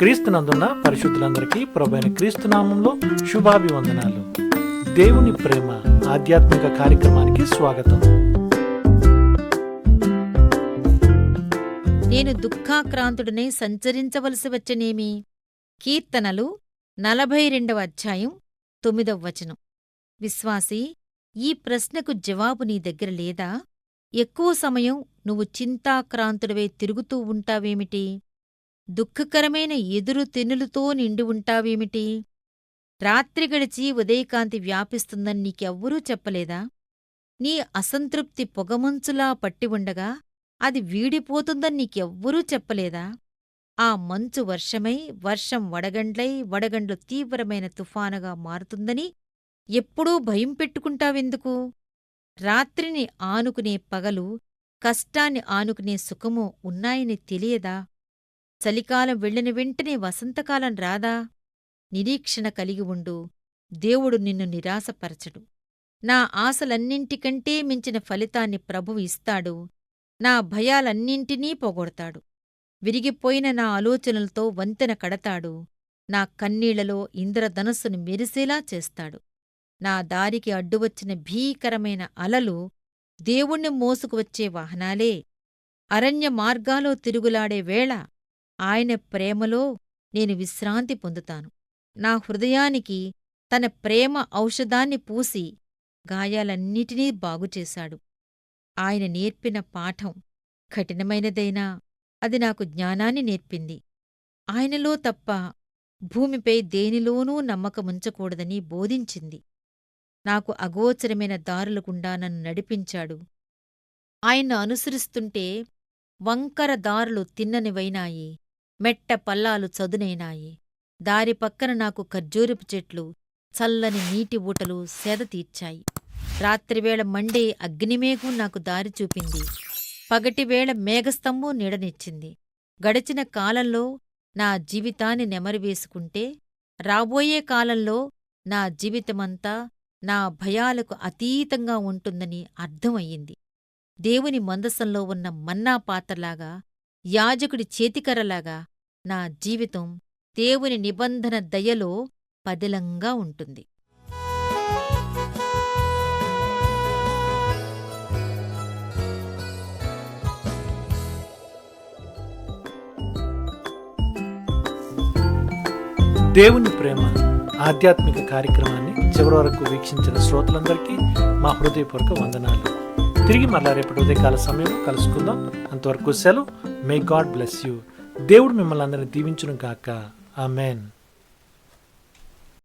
క్రీస్తునందున్న పరిశుద్ధులందరికీ ప్రభైన క్రీస్తునామంలో శుభాభివందనాలు. దేవుని ప్రేమ ఆధ్యాత్మిక కార్యక్రమానికి స్వాగతం. నేను దుఃఖాక్రాంతుడినే సంచరించవలసి వచ్చనేమి? కీర్తనలు నలభై రెండవ అధ్యాయం తొమ్మిదవ వచనం. విశ్వాసి ఈ ప్రశ్నకు జవాబు నీ దగ్గర లేదా? ఎక్కువ సమయం నువ్వు చింతాక్రాంతుడివై తిరుగుతూ ఉంటావేమిటి? దుఃఖకరమైన ఎదురు తెన్నులతో నిండి ఉంటావేమిటి? రాత్రి గడిచి ఉదయకాంతి వ్యాపిస్తుందని నీకెవ్వరూ చెప్పలేదా? నీ అసంతృప్తి పొగమంచులా పట్టి ఉండగా అది వీడిపోతుందని నీకెవ్వరూ చెప్పలేదా? ఆ మంచు వర్షమై వర్షం వడగండ్లై వడగండ్లు తీవ్రమైన తుఫానుగా మారుతుందని ఎప్పుడూ భయం పెట్టుకుంటావెందుకు? రాత్రిని ఆనుకునే పగలు కష్టాన్ని ఆనుకునే సుఖము ఉన్నాయని తెలియదా? చలికాలం వెళ్ళిన వెంటనే వసంతకాలం రాదా? నిరీక్షణ కలిగి ఉండు. దేవుడు నిన్ను నిరాశపరచడు. నా ఆశలన్నింటికంటే మించిన ఫలితాన్ని ప్రభువు ఇస్తాడు. నా భయాలన్నింటినీ పోగొడతాడు. విరిగిపోయిన నా ఆలోచనలతో వంతెన కడతాడు. నా కన్నీళ్ళలో ఇంద్రధనస్సును మెరిసేలా చేస్తాడు. నా దారికి అడ్డువచ్చిన భీకరమైన అలలు దేవుణ్ణి మోసుకువచ్చే వాహనాలే. అరణ్య మార్గాలో తిరుగులాడే వేళ ఆయన ప్రేమలో నేను విశ్రాంతి పొందుతాను. నా హృదయానికి తన ప్రేమ ఔషధాన్ని పూసి గాయాలన్నిటినీ బాగుచేశాడు ఆయన నేర్పిన పాఠం కఠినమైనదైనా అది నాకు జ్ఞానాన్ని నేర్పింది. ఆయనలో తప్ప భూమిపై దేనిలోనూ నమ్మకముంచకూడదని బోధించింది. నాకు అగోచరమైన దారుల గుండా నన్ను నడిపించాడు. ఆయన్ను అనుసరిస్తుంటే వంకర దారులు తిన్ననివైనాయి. మెట్ట పల్లాలు చదునైనాయి. దారి పక్కన నాకు ఖర్జూరపు చెట్లు చల్లని నీటి ఊటలు సేద తీర్చాయి. రాత్రివేళ మండే అగ్నిమేఘం నాకు దారి చూపింది. పగటివేళ మేఘస్తంభం నీడనిచ్చింది. గడిచిన కాలంలో నా జీవితాన్ని నెమరువేసుకుంటే రాబోయే కాలంలో నా జీవితమంతా నా భయాలకు అతీతంగా ఉంటుందని అర్థమయ్యింది. దేవుని మందసంలో ఉన్న మన్నా పాత్రలాగా యాజకుడి చేతికర్రలాగా నా జీవితం దేవుని నిబంధన దయలో పదిలంగా ఉంటుంది. దేవుని ప్రేమ ఆధ్యాత్మిక కార్యక్రమాన్ని చివరి వరకు వీక్షించిన శ్రోతలందరికీ మా హృదయపూర్వక వందనాలు. తిరిగి మరలా రేపటి ఉదయకాల సమయం కలుసుకుందాం. అంతవరకు సెలవు. మే గాడ్ బ్లెస్ యూ దేవుడు మిమ్మల్ని అందరినీ దీవించును ఆ ఆమెన్.